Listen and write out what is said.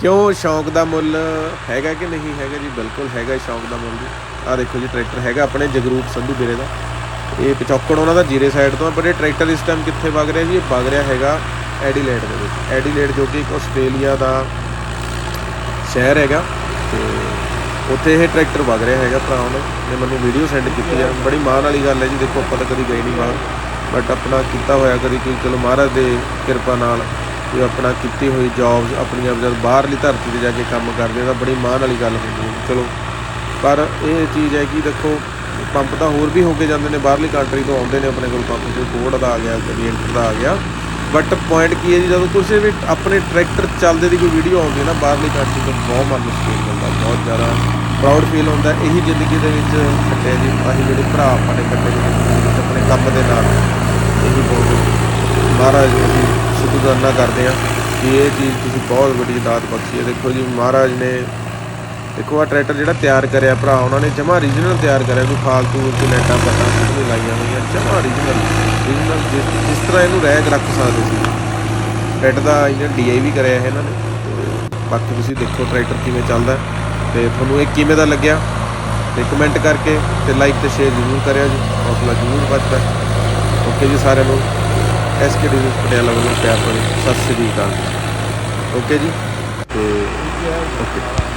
ਕਿਉਂ ਸ਼ੌਂਕ ਦਾ ਮੁੱਲ ਹੈਗਾ ਕਿ ਨਹੀਂ ਹੈਗਾ ਜੀ? ਬਿਲਕੁਲ ਹੈਗਾ ਸ਼ੌਂਕ ਦਾ ਮੁੱਲ ਜੀ। ਆ ਦੇਖੋ ਜੀ ਟਰੈਕਟਰ ਹੈਗਾ ਆਪਣੇ ਜਗਰੂਪ ਸੰਧੂ ਵੀਰੇ ਦਾ। ਇਹ ਪਿਛੋਕੜ ਉਹਨਾਂ ਦਾ ਜੀਰੇ ਸਾਈਡ ਤੋਂ ਆ, ਪਰ ਇਹ ਟਰੈਕਟਰ ਇਸ ਟਾਈਮ ਕਿੱਥੇ ਵਗ ਰਿਹਾ ਜੀ? ਇਹ ਵਗ ਰਿਹਾ ਹੈਗਾ ਐਡੀਲੇਡ ਦੇ ਵਿੱਚ। ਐਡੀਲੇਡ ਜੋ ਕਿ ਇੱਕ ਆਸਟ੍ਰੇਲੀਆ ਦਾ ਸ਼ਹਿਰ ਹੈਗਾ ਤੇ ਉੱਥੇ ਇਹ ਟਰੈਕਟਰ ਵਗ ਰਿਹਾ ਹੈਗਾ ਭਰਾ ਨੇ ਇਹ ਮੈਨੂੰ ਵੀਡੀਓ ਸੈਂਡ ਕੀਤੀ ਆ। ਬੜੀ ਮਾਣ ਵਾਲੀ ਗੱਲ ਹੈ ਜੀ। ਦੇਖੋ ਆਪਾਂ ਤਾਂ ਕਦੀ ਗਏ ਨਹੀਂ ਬਾਹਰ। ਬਟ ਆਪਣਾ ਕੀਤਾ ਹੋਇਆ ਕਦੀ ਕੋਈ ਚਲੋ ਮਹਾਰਾਜ ਦੇ ਕਿਰਪਾ ਨਾਲ ਜੋ ਆਪਣਾ ਕੀਤੀ ਹੋਈ ਜੌਬਸ ਆਪਣੀਆਂ ਜਦ ਬਾਹਰਲੀ ਧਰਤੀ ਤੇ ਜਾ ਕੇ ਕੰਮ ਕਰਦੇ ਤਾਂ ਬੜੀ ਮਾਣ ਵਾਲੀ ਗੱਲ ਹੁੰਦੀ ਹੈ। ਚਲੋ, ਪਰ ਇਹ ਚੀਜ਼ ਹੈ ਕਿ ਦੇਖੋ, ਪੰਪ ਤਾਂ ਹੋਰ ਵੀ ਹੋ ਕੇ ਜਾਂਦੇ ਨੇ, ਬਾਹਰਲੀ ਕੰਟਰੀ ਤੋਂ ਆਉਂਦੇ ਨੇ ਆਪਣੇ ਕੋਲ ਪੰਪ ਕੋਈ ਫੋਰਡ ਦਾ ਆ ਗਿਆ ਕਦੀ ਇੰਟਰ ਦਾ ਆ ਗਿਆ। ਬਟ ਪੁਆਇੰਟ ਕੀ ਹੈ ਜੀ, ਜਦੋਂ ਤੁਸੀਂ ਵੀ ਆਪਣੇ ਟਰੈਕਟਰ ਚੱਲਦੇ ਦੀ ਕੋਈ ਵੀਡੀਓ ਆਉਂਦੀ ਹੈ ਨਾ, ਬਾਹਰਲੀ ਕੰਟਰੀ ਤੋਂ ਬਹੁਤ ਮਨ ਨੂੰ ਸਕੂਨ ਮਿਲਦਾ, ਬਹੁਤ ਜ਼ਿਆਦਾ ਪ੍ਰਾਊਡ ਫੀਲ ਹੁੰਦਾ। ਇਹੀ ਜ਼ਿੰਦਗੀ ਦੇ ਵਿੱਚ ਕੱਟਿਆ ਜੀ, ਅਸੀਂ ਜਿਹੜੇ ਭਰਾ ਆਪਣੇ ਨੇ ਕੱਟੇ ਆਪਣੇ ਕੰਮ ਦੇ ਨਾਲ, ਇਹੀ ਬਹੁਤ ਮਹਾਰਾਜ ਜੀ ਸ਼ੁਕਰਾਨਾ ਕਰਦੇ ਆ ਕਿ ਇਹ ਚੀਜ਼ ਤੁਸੀਂ ਬਹੁਤ ਵੱਡੀ ਦਾਤ ਬਖਸ਼ੀ ਹੈ। ਦੇਖੋ ਜੀ, ਮਹਾਰਾਜ ਨੇ ਦੇਖੋ ਆ ਟਰੈਕਟਰ ਜਿਹੜਾ ਤਿਆਰ ਕਰਿਆ ਭਰਾ, ਉਹਨਾਂ ਨੇ ਜਮਾ ਰੀਜਨਲ ਤਿਆਰ ਕਰਿਆ, ਕੋਈ ਫਾਲਤੂ ਕੋਈ ਲਾਈਟਾਂ ਪੱਟਾਂ ਕੁਝ ਨਹੀਂ ਲਾਈਆਂ ਹੋਈਆਂ ਜਮਾ ਰੀਜਨਲ ਰੀਜਨਲ ਜਿਸ ਤਰ੍ਹਾਂ ਇਹਨੂੰ ਰੈਕ ਰੱਖ ਸਕਦੇ ਸੀ। ਟਰੈਕਟਰ ਦਾ ਇਹਨਾਂ ਡੀਆਈ ਵੀ ਕਰਿਆ ਹੈ ਇਹਨਾਂ ਨੇ। ਤੇ ਬਾਕੀ ਤੁਸੀਂ ਦੇਖੋ ਟਰੈਕਟਰ ਕਿਵੇਂ ਚੱਲਦਾ ਹੈ ਤੇ ਤੁਹਾਨੂੰ ਇਹ ਕਿਵੇਂ ਦਾ ਲੱਗਿਆ, ਤੇ ਕਮੈਂਟ ਕਰਕੇ ਤੇ ਲਾਈਕ ਤੇ ਸ਼ੇਅਰ ਜ਼ਰੂਰ ਕਰਿਆ ਜੀ। ਹੌਸਲਾ ਜ਼ਰੂਰ ਵੱਧਦਾ ਓਕੇ ਜੀ, ਸਾਰਿਆਂ ਨੂੰ। ਐਸਕੇ ਡੀ ਪਟਿਆਲਾ ਵੱਲੋਂ ਪਿਆਰ ਭਰੀ ਸਤਿ ਸ੍ਰੀ ਅਕਾਲ। ਓਕੇ ਜੀ? ਤੇ ਓਕੇ।